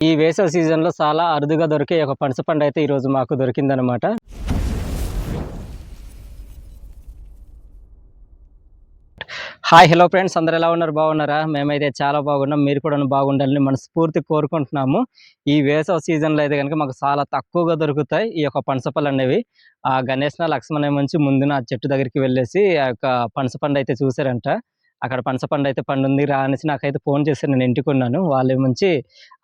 ఈ వేసవి సీజన్లో చాలా అరుదుగా దొరికే ఒక పనస పండు అయితే ఈరోజు మాకు దొరికిందనమాట హాయ్ హలో ఫ్రెండ్స్ అందరు ఎలా ఉన్నారు? బాగున్నారా? మేమైతే చాలా బాగున్నాం. మీరు కూడా బాగుండాలని మనస్ఫూర్తి కోరుకుంటున్నాము. ఈ వేసవి సీజన్లో అయితే కనుక మాకు చాలా తక్కువగా దొరుకుతాయి ఈ యొక్క పనసపళ్ళు అనేవి. ఆ గణేష్న లక్ష్మణ మంచి ముందున ఆ చెట్టు దగ్గరికి వెళ్ళేసి ఆ యొక్క అయితే చూసారంట అక్కడ పనసపండు అయితే పండు ఉంది రా అనేసి నాకైతే ఫోన్ చేశారు నేను ఇంటికి ఉన్నాను. వాళ్ళు ఏమంచి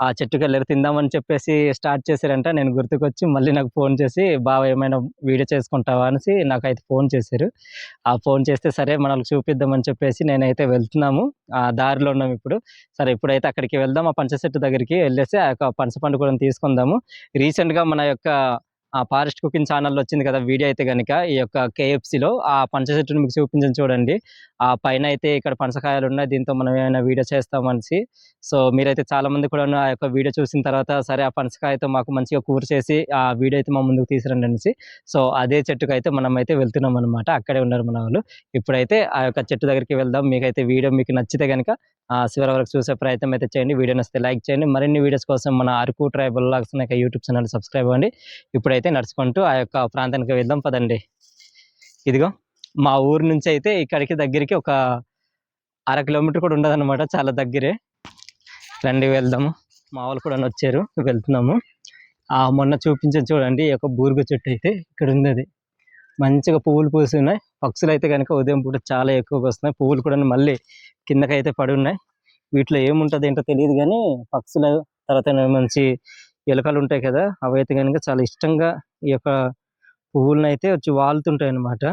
ఆ చెట్టుకి వెళ్ళారు తిందామని చెప్పేసి స్టార్ట్ చేశారంట నేను గుర్తుకొచ్చి మళ్ళీ నాకు ఫోన్ చేసి బావ ఏమైనా వీడియో చేసుకుంటావా? అనేసి నాకైతే ఫోన్ చేశారు. ఆ ఫోన్ చేస్తే సరే మనల్ని చూపిద్దామని చెప్పేసి నేనైతే వెళ్తున్నాము ఆ దారిలో ఉన్నాం ఇప్పుడు. సరే ఇప్పుడైతే అక్కడికి వెళ్దాం ఆ పంచ చెట్టు దగ్గరికి వెళ్ళేసి ఆ యొక్క పనసపండు కూడా తీసుకుందాము. రీసెంట్గా మన యొక్క ఫారెస్ట్ కుకింగ్ ఛానల్లో వచ్చింది కదా వీడియో అయితే కనుక ఈ యొక్క కేఎఫ్సిలో ఆ పంచ చెట్టును మీకు చూపించని చూడండి. ఆ పైన అయితే ఇక్కడ పనసకాయలు ఉన్నాయి. దీంతో మనం ఏమైనా వీడియో చేస్తామని సో మీరైతే చాలా మంది కూడా ఆ యొక్క వీడియో చూసిన తర్వాత సరే ఆ పనసకాయతో మాకు మంచిగా కూర చేసి ఆ వీడియో అయితే మా ముందుకు తీసుకురండి అనేసి. సో అదే చెట్టుకు అయితే మనం అయితే వెళ్తున్నాం అనమాట అక్కడే ఉన్నారు మన వాళ్ళు. ఇప్పుడైతే ఆ యొక్క చెట్టు దగ్గరికి వెళ్దాం. మీకైతే వీడియో మీకు నచ్చితే కనుక చివరి వరకు చూసే ప్రయత్నం అయితే చేయండి. వీడియో నచ్చితే లైక్ చేయండి. మరిన్ని వీడియోస్ కోసం మన Araku tribal logs YouTube channel subscribe అవ్వండి. ఇప్పుడైతే నడుచుకుంటూ ఆ యొక్క ప్రాంతానికి వెళ్దాం. పదండి. ఇదిగో మా ఊరు నుంచి అయితే ఇక్కడికి దగ్గరికి ఒక అర కిలోమీటర్ కూడా ఉండదన్నమాట. చాలా దగ్గరే. రండి వెళ్దాము. మా వాళ్ళు కూడా వచ్చారు వెళ్తున్నాము. మొన్న చూపించాను చూడండి. ఈ యొక్క బూరుగు చెట్టు అయితే ఇక్కడ ఉంది అది. మంచిగా పువ్వులు పూసి ఉన్నాయి పక్షులు అయితే కనుక ఉదయం పూట చాలా ఎక్కువగా వస్తున్నాయి. పువ్వులు కూడా మళ్ళీ కిందకైతే పడి ఉన్నాయి వీటిలో ఏముంటుంది ఏంటో తెలియదు కానీ పక్షులు తర్వాత మంచి ఎలుకలు ఉంటాయి కదా అవి అయితే కనుక చాలా ఇష్టంగా ఈ యొక్క పువ్వులను అయితే వచ్చి వాలుతుంటాయి అన్నమాట.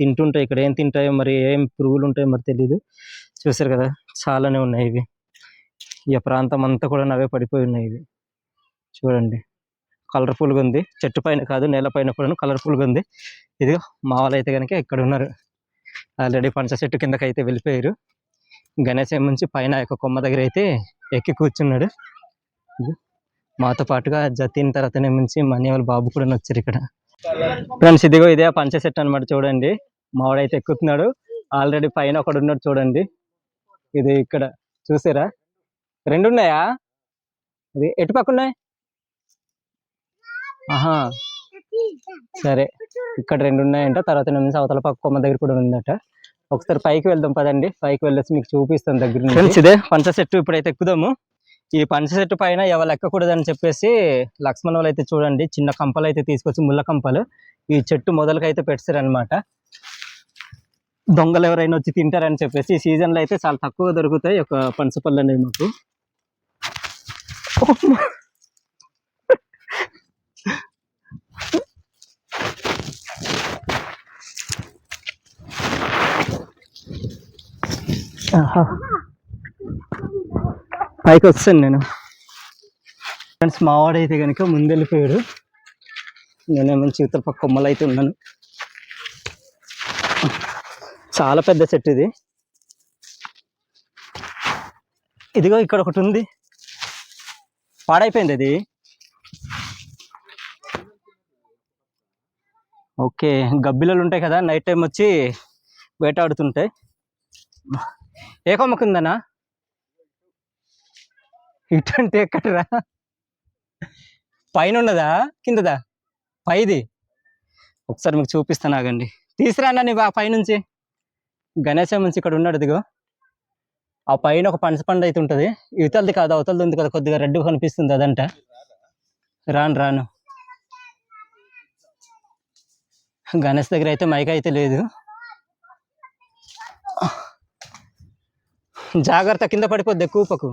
తింటుంటాయి. ఇక్కడ ఏం తింటాయో మరి ఏం పురుగులు ఉంటాయో మరి తెలియదు చూసారు కదా చాలానే ఉన్నాయి ఇవి. ఈ ప్రాంతం అంతా కూడా అవే పడిపోయి ఉన్నాయి ఇవి. చూడండి. కలర్ఫుల్గా ఉంది. చెట్టు పైన కాదు నేల పైన కూడా కలర్ఫుల్గా ఉంది. ఇది మా వాళ్ళు అయితే కనుక ఇక్కడ ఉన్నారు ఆల్రెడీ పంచ చెట్టు కిందకి అయితే వెళ్ళిపోయారు. గణేశ నుంచి పైన యొక్క కొమ్మ దగ్గర అయితే ఎక్కి కూర్చున్నాడు. మాతో పాటుగా జతీన్ తర్వాత నుంచి మనీ వాళ్ళ బాబు కూడా వచ్చారు ఇక్కడ. ఫ్రెండ్స్ ఇదిగో ఇదే పంచ చెట్టు అనమాట చూడండి. మావాడైతే ఎక్కుతున్నాడు. ఆల్రెడీ పైన ఒకడు ఉన్నాడు చూడండి. ఇది ఇక్కడ చూసారా? రెండు ఉన్నాయా ఇది ఎటు పక్క ఉన్నాయి? ఆహా. సరే. ఇక్కడ రెండు ఉన్నాయంట తర్వాత నుంచి అవతల పక్క కొమ్మ దగ్గర కూడా ఉందట. ఒకసారి పైకి వెళ్దాం పదండి. పైకి వెళ్ళేసి మీకు చూపిస్తాను దగ్గర నుంచి. ఇదే. పంచ చెట్టు ఇప్పుడైతే ఎక్కుదాము. ఈ పంచ చెట్టు పైన ఎవరు ఎక్కకూడదని చెప్పేసి లక్ష్మణ్ వాళ్ళు అయితే చూడండి. చిన్న కంపలు అయితే తీసుకొచ్చి ముళ్ళ కంపలు. ఈ చెట్టు మొదలకైతే పెట్టారనమాట దొంగలు ఎవరైనా వచ్చి తింటారని చెప్పేసి ఈ సీజన్లో అయితే చాలా తక్కువగా దొరుకుతాయి. ఒక పనస పళ్ళు అనేవి మాకు. పైకి వస్తాను నేను. ఫ్రెండ్స్ మావాడైతే కనుక ముందెళ్ళిపోయాడు. నేనేమో ఇవతల కొమ్మలు అయితే ఉన్నాను. చాలా పెద్ద చెట్టు ఇది. ఇదిగో ఇక్కడ ఒకటి ఉంది. పాడైపోయింది అది. ఓకే గబ్బిలలు ఉంటాయి కదా నైట్ టైం వచ్చి వేటాడుతుంటాయి. ఏ కొమ్మకుందనా అంటే ఎక్కడరా? పైన ఉన్నదా కిందదా? పైది. ఒకసారి మీకు చూపిస్తాను ఆగండి. తీసుకురానా నీ ఆ పైనుంచి. గణేశం నుంచి ఇక్కడ ఉన్నాడు ఇదిగో. ఆ పైన ఒక పనసపండు అయితే ఉంటుంది. ఇవతలది కాదు అవతలది ఉంది కదా కొద్దిగా రెడ్ కనిపిస్తుంది అదంట. రాను రాను. గణేష్ దగ్గర అయితే మైక్ అయితే లేదు. జాగ్రత్త కింద పడిపోద్ది కూపకు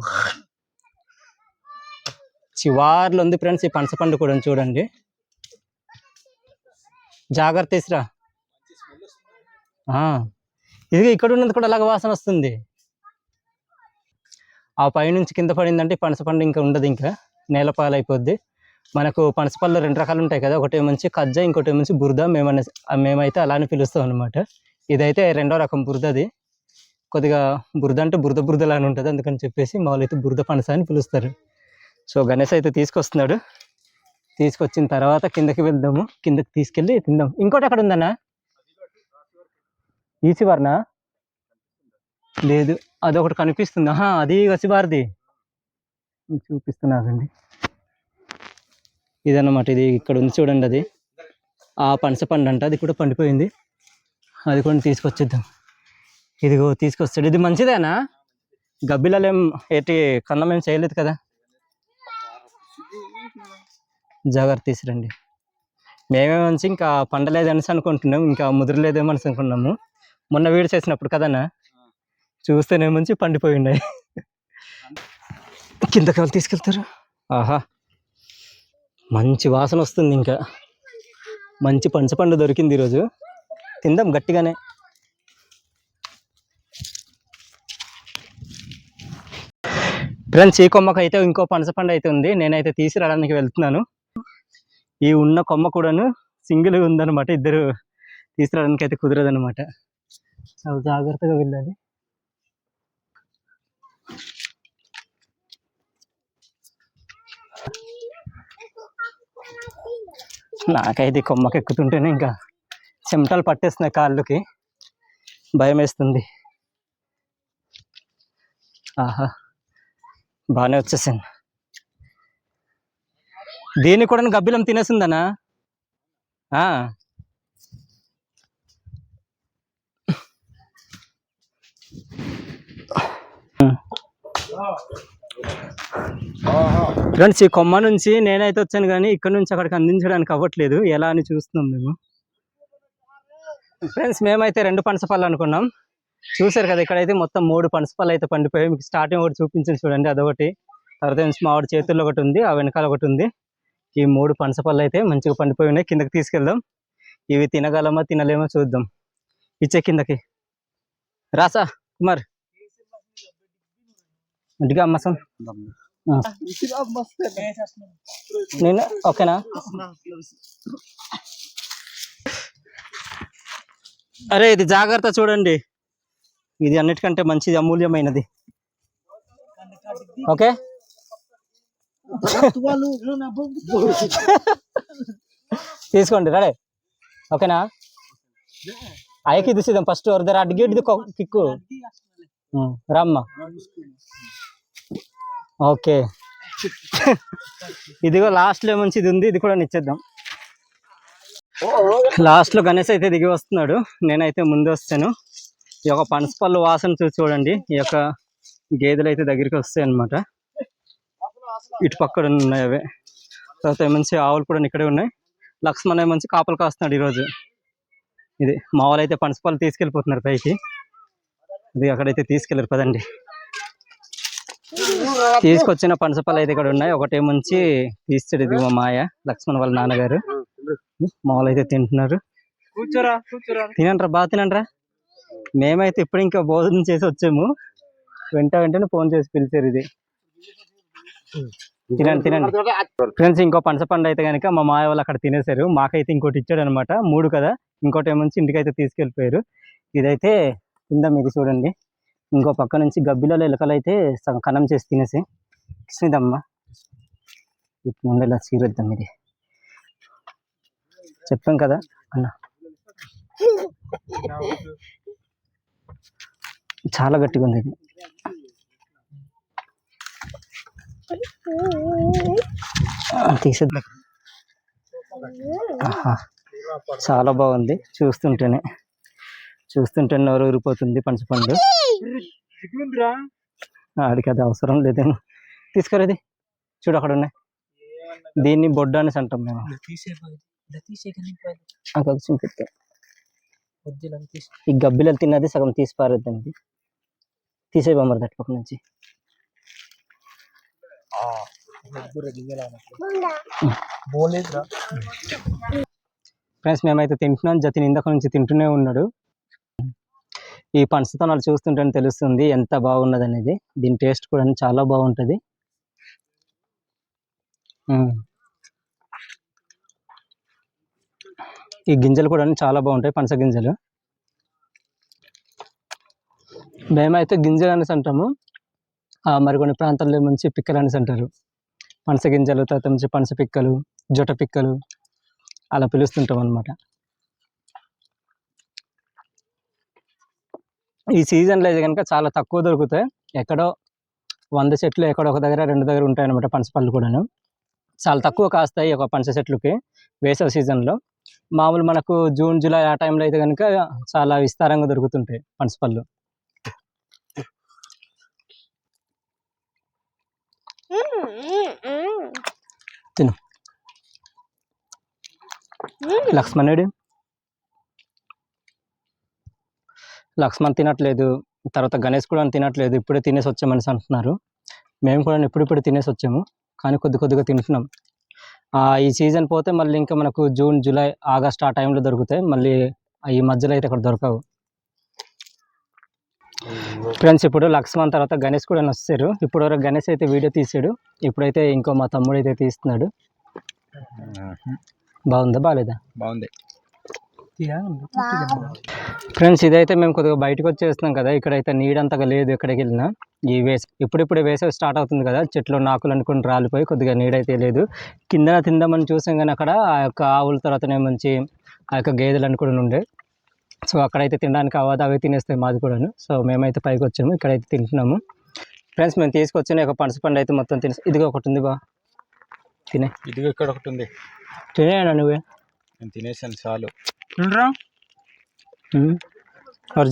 చివార్లో ఉంది ఫ్రెండ్స్ ఈ పనస పండు కూడా చూడండి. జాగ్రత్త తీసురా ఇది ఇక్కడ ఉన్నది కూడా అలాగ వాసన వస్తుంది. ఆ పైనుంచి కింద పడిందంటే పనసపండు పనస పండు ఇంకా ఉండదు ఇంకా నేలపాలైపోద్ది మనకు పనసపళ్ళు రెండు రకాలు ఉంటాయి కదా ఒకటి మంచి కజ్జ ఇంకోటి మంచి బురద మేమనే మేమైతే అలానే పిలుస్తాం అనమాట ఇదైతే రెండో రకం బురదది. కొద్దిగా బురద అంటే బురద బురదలాగా ఉంటుంది అందుకని చెప్పేసి మామూలు అయితే బురద పనస అని పిలుస్తారు. సో గణేష్ అయితే తీసుకొస్తున్నాడు. తీసుకొచ్చిన తర్వాత కిందకి వెళ్దాము. కిందకి తీసుకెళ్ళి తిందాం. ఇంకోటి ఎక్కడ ఉందన్నా? ఈ చివరనా లేదు అదొకటి కనిపిస్తుంది. ఆహా అది వసిబారిది మీకు ఇదన్నమాట ఇది ఇక్కడ ఉంది చూడండి అది. ఆ పనస పండు అంట అది కూడా పండిపోయింది. అది కూడా తీసుకొచ్చేద్దాం. ఇదిగో తీసుకొస్తాడు. ఇది మంచిదేనా? గబ్బిలలేం ఏటి కన్నం ఏం చేయలేదు కదా? జాగ్రత్త తీసిరండి మేమే మంచి ఇంకా పండలేదు అనేసి అనుకుంటున్నాం. ఇంకా ముదరలేదేమో అనేసి అనుకున్నాము మొన్న వీడి చేసినప్పుడు కదనా? చూస్తేనే మంచి పండిపోయి ఉన్నాయి. కిందకి వాళ్ళు తీసుకెళ్తారు? ఆహా. మంచి వాసన వస్తుంది ఇంకా. మంచి పంచపండు దొరికింది ఈరోజు. తిందాం గట్టిగానే. ఫ్రెండ్స్ ఈ కొమ్మకు అయితే ఇంకో పనసపండు అయితే ఉంది. నేనైతే తీసుకురావడానికి వెళ్తున్నాను. ఈ ఉన్న కొమ్మ కూడాను సింగిల్ ఉందన్నమాట. ఇద్దరు తీసుకురావడానికి అయితే కుదరదనమాట చాలా జాగ్రత్తగా వెళ్ళాలి. నాకైతే కొమ్మకి ఎక్కుతుంటేనే ఇంకా చెమటలు పట్టేస్తున్నాయి కాళ్ళకి. భయం వేస్తుంది ఆహా. బాగానే వచ్చేసింది. దీన్ని కూడా గబ్బిలం తినేసిందనా? ఫ్రెండ్స్ ఈ కొమ్మ నుంచి నేనైతే వచ్చాను కానీ ఇక్కడ నుంచి అక్కడికి అందించడానికి అవ్వట్లేదు. ఎలా అని చూస్తున్నాం మేము. ఫ్రెండ్స్ మేమైతే రెండు పనసపళ్ళు అనుకున్నాం. చూసారు కదా ఇక్కడైతే మొత్తం మూడు పనసపళ్ళు అయితే పండిపోయాయి. మీకు స్టార్టింగ్ ఒకటి చూపించింది చూడండి అదొకటి. తర్వాత నుంచి మామిడి చేతుల్లో ఒకటి ఉంది ఆ వెనకాల ఒకటి ఉంది. ఈ మూడు పనసపళ్ళు అయితే మంచిగా పండిపోయి ఉన్నాయి. కిందకి తీసుకెళ్దాం. ఇవి తినగలమా తినలేమో చూద్దాం. ఇచ్చే కిందకి. రాసా కుమార్. ఇంటికి అమ్మసం. నేను? ఓకేనా? అరే ఇది జాగ్రత్త చూడండి. ఇది అన్నిటికంటే మంచిది అమూల్యమైనది. ఓకే? తీసుకోండి రెడీ. ఓకేనా? అయ్యకి తీసిద్దాం ఫస్ట్ వరదర అడిగేటిది కిక్కు. రమ్మ. ఓకే. ఇదిగో లాస్ట్లో మంచి ఇది ఉంది ఇది కూడా నిచ్చేద్దాం లాస్ట్లో గణేష్ అయితే దిగి వస్తున్నాడు. నేనైతే ముందు వస్తాను. ఈ యొక్క పనసపళ్ళు వాసన చూసి చూడండి. ఈ యొక్క గేదెలు అయితే దగ్గరికి వస్తాయి అన్నమాట ఇటు పక్కన ఉన్నాయి అవి. తర్వాత మంచి ఆవులు కూడా ఇక్కడే ఉన్నాయి. లక్ష్మణ్ మంచి కాపలు కాస్తున్నాడు ఈరోజు. ఇది మా వాళ్ళు అయితే పనసపళ్ళు తీసుకెళ్ళిపోతున్నారు పైకి. ఇది అక్కడైతే తీసుకెళ్ళారు పదండి. తీసుకొచ్చిన పనసపళ్ళు అయితే ఇక్కడ ఉన్నాయి. ఒకటే మంచి తీస్తాడు ఇది మా మాయ లక్ష్మణ్ వాళ్ళ నాన్నగారు. మా వాళ్ళు అయితే తింటున్నారు. కూర్చోరా తినండ్రా బాగా తినండ్రా మేమైతే ఇప్పుడు ఇంకా భోజనం చేసి వచ్చాము. వెంట వెంటనే ఫోన్ చేసి పిలిచారు ఇది. తినండి తినండి. ఫ్రెండ్స్ ఇంకో పనస పండు అయితే కనుక మా మాయ వాళ్ళు అక్కడ తినేశారు. మాకైతే ఇంకోటి ఇచ్చాడు అనమాట మూడు కదా. ఇంకోటి ఏమొచ్చి ఇంటికైతే తీసుకెళ్ళిపోయారు. ఇదైతే కింద మీరు చూడండి. ఇంకో పక్క నుంచి గబ్బిలలో ఎలకలు అయితే కన్నం చేసి తినేసి. కృష్ణిదమ్మ ఇట్లా ఉండేలా చీరొద్దాం ఇది. చెప్పాం కదా అన్న. చాలా గట్టిగా ఉంది. ఇది తీసేద్దాం. చాలా బాగుంది చూస్తుంటేనే. చూస్తుంటే నోరు ఊరిపోతుంది పంచపండు సిగ్గుందిరా ఆడికి అది అవసరం లేదేమో. తీసుకురేది చూడు అక్కడ ఉన్నాయి. దీన్ని బొడ్డ అనేసి అంటాం మేము. ఈ గబ్బిలలు తిన్నది సగం తీసి పారేద్దాం ఇది. తీసే బొమ్మరు దట్ పక్క నుంచి. ఫ్రెండ్స్ మేమైతే తింటున్నాం. జతిన్ ఇందాక నుంచి తింటూనే ఉన్నాడు. ఈ పంచతనాలు చూస్తుంటేనే తెలుస్తుంది ఎంత బాగున్నది అనేది దీని టేస్ట్ కూడా చాలా బాగుంటుంది. ఈ గింజలు కూడా చాలా బాగుంటాయి పనస గింజలు. మేమైతే గింజలు అనేసి అంటాము. ఆ, మరికొన్ని ప్రాంతాల్లో మంచి పిక్కలు అనేసి అంటారు. పనస గింజలు తర్వాత నుంచి పనస పిక్కలు జొట పిక్కలు అలా పిలుస్తుంటాం అనమాట ఈ సీజన్లో అయితే కనుక చాలా తక్కువ దొరుకుతాయి. ఎక్కడో వంద చెట్లు ఎక్కడో ఒక దగ్గర రెండు దగ్గర ఉంటాయి అనమాట పనసపళ్ళు కూడాను. చాలా తక్కువ కాస్తాయి ఒక పనస చెట్లకి వేసవి సీజన్లో. మామూలు మనకు జూన్ జూలై ఆ టైంలో అయితే కనుక చాలా విస్తారంగా దొరుకుతుంటాయి పనసపళ్ళు తిను. లక్ష్మణుడు? లక్ష్మణ్ తినట్లేదు తర్వాత గణేష్ కూడా తినట్లేదు ఇప్పుడే తినేసి వచ్చామని అంటున్నారు. మేము కూడా ఇప్పుడిప్పుడు తినేసి వచ్చాము కానీ కొద్ది కొద్దిగా తింటున్నాం. ఈ సీజన్ పోతే మళ్ళీ ఇంకా మనకు జూన్ జూలై ఆగస్ట్ ఆ టైంలో దొరుకుతాయి మళ్ళీ ఈ మధ్యలో అయితే అక్కడ దొరకవు. ఫ్రెండ్స్ ఇప్పుడు లక్ష్మణ్ తర్వాత గణేష్ కూడా వస్తారు. ఇప్పుడు వరకు గణేష్ అయితే వీడియో తీసాడు. ఇప్పుడైతే ఇంకో మా తమ్ముడు అయితే తీస్తున్నాడు. బాగుందా బాగాలేదా బాగుంది. ఫ్రెండ్స్ ఇదైతే మేము కొద్దిగా బయటకు వచ్చేస్తున్నాం కదా. ఇక్కడైతే నీడంతగా లేదు ఎక్కడికి వెళ్ళినా. ఈ వేస ఇప్పుడిప్పుడు వేసవి స్టార్ట్ అవుతుంది కదా. చెట్లు నాకులు అనుకుని రాలిపోయి కొద్దిగా నీడైతే లేదు. కిందన తిందామని చూసాం కానీ అక్కడ ఆ యొక్క ఆవుల తర్వాతనే మంచి ఆ యొక్క గేదెలు అనుకుని ఉండే. సో అక్కడైతే తినడానికి అవ్వదు అవి తినేస్తాయి మాది కూడాను. సో మేమైతే పైకి వచ్చాము ఇక్కడైతే తింటున్నాము. ఫ్రెండ్స్ మేము తీసుకొచ్చిన ఒక పనసపండు అయితే మొత్తం తినే ఇదిగో ఒకటి ఉంది బా. తినే. ఇదిగో ఇక్కడ ఒకటి ఉంది. తినేయడా నువ్వే? నేను తినేసాను చాలు. తినరా?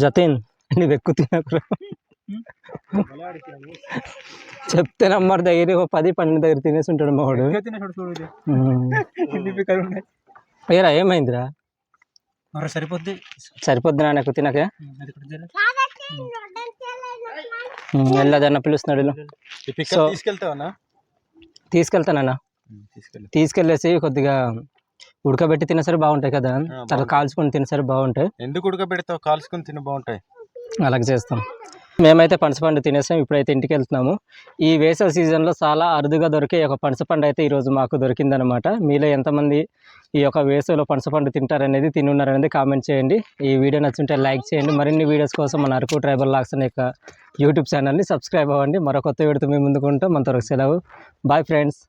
జతీన్ నువ్వు ఎక్కువ తినకురా. చెప్తే నమ్మారు దగ్గర ఓ పది పన్నెండు దగ్గర తినేసి ఉంటాడు మావాడు ఏరా ఏమైందిరా? మరి సరిపోద్ది? సరిపోద్ది నాన్న ఎక్కువ తినకే. వెళ్ళదన్న పిలుస్తున్నాడు వెళ్ళు. ఈ పిక్కలు So- తీసుకెళ్తావా తీసుకెళ్తానన్న తీసుకెళ్ళి. తీసుకెళ్ళేసి కొద్దిగా ఉడకబెట్టి తినేసరి బాగుంటాయి కదా. తర్వాత. కాల్చుకొని తినేసరి బాగుంటాయి. ఎందుకు ఉడకబెడతావు? కాల్చుకొని తిని బాగుంటాయి. అలాగే చేస్తాం. మేమైతే పనసపండు తినేసాం ఇప్పుడైతే ఇంటికి వెళ్తున్నాము. ఈ వేసవి సీజన్లో చాలా అరుదుగా దొరికే ఒక పనసపండు అయితే ఈరోజు మాకు దొరికిందనమాట మీలో ఎంతమంది ఈ యొక్క వేసవిలో పనసపండు తింటారనేది తినున్నారనేది కామెంట్ చేయండి. ఈ వీడియో నచ్చుంటే లైక్ చేయండి. మరిన్ని వీడియోస్ కోసం మన అరకు ట్రైబల్ లాక్స్ అనే యొక్క యూట్యూబ్ ఛానల్ని సబ్స్క్రైబ్ అవ్వండి. మరో కొత్త వీడియోతో మేము ముందుకుంటాం మన త్వరకు సెలవు. Bye friends